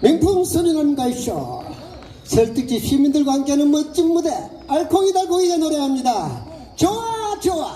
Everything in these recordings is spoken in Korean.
명품 소리는 가이쇼. 설득지 시민들과 함께하는 멋진 무대 알콩이 달콩이가 노래합니다. 좋아 좋아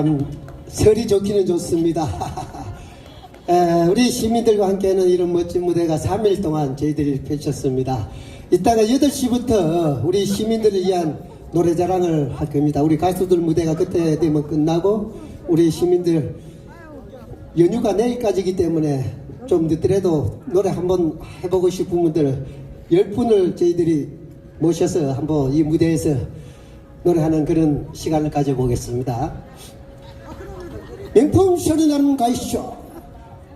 참 설이 좋기는 좋습니다. 에, 우리 시민들과 함께하는 이런 멋진 무대가 3일 동안 저희들이 펼쳤습니다. 이따가 8시부터 우리 시민들을 위한 노래 자랑을 할 겁니다. 우리 가수들 무대가 그때 되면 끝나고 우리 시민들 연휴가 내일까지이기 때문에 좀 늦더라도 노래 한번 해보고 싶은 분들 10분을 저희들이 모셔서 한번 이 무대에서 노래하는 그런 시간을 가져보겠습니다. 명품 소리나는 가이쇼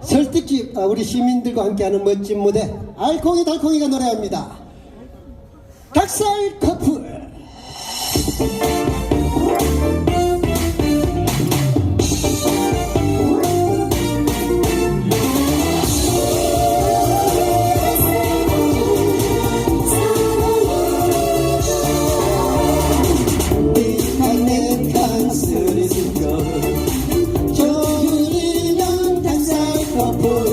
설득지 아, 우리 시민들과 함께하는 멋진 무대 알콩이 달콩이가 노래합니다. 닭살 커플 닭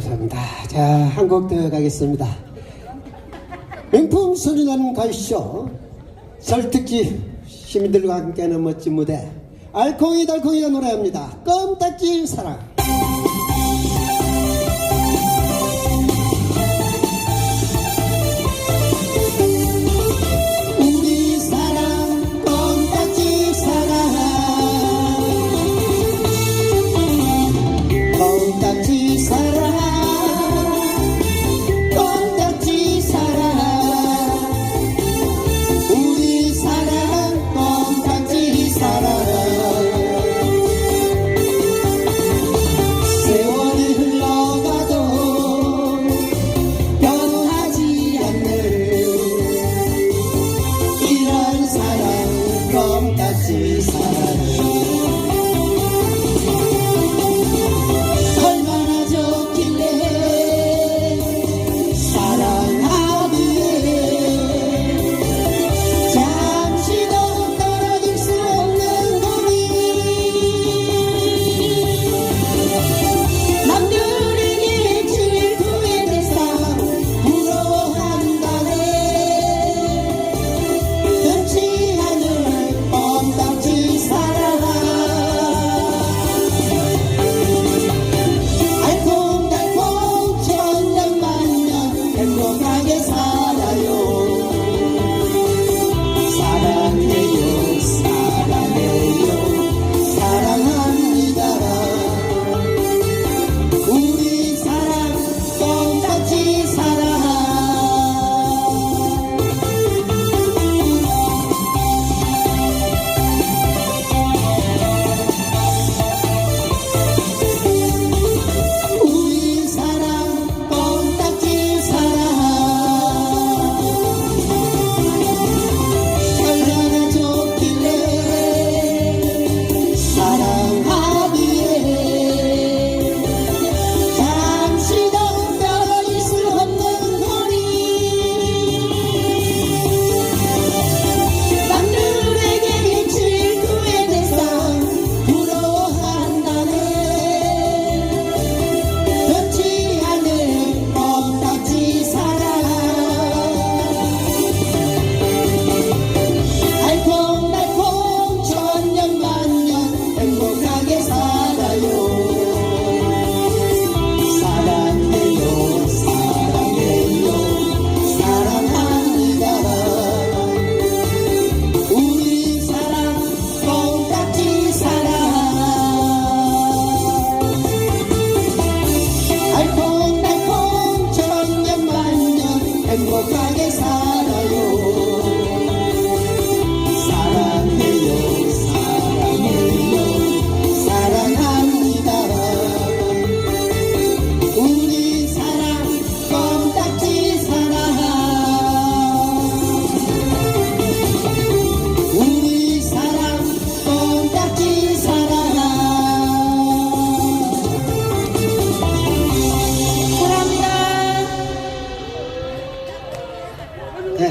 감사합니다. 자, 한 곡 더 가겠습니다. 명품 소리나는 가시죠. 설특기 시민들과 함께하는 멋진 무대. 알콩이 달콩이가 노래합니다. 껌딱지 사랑.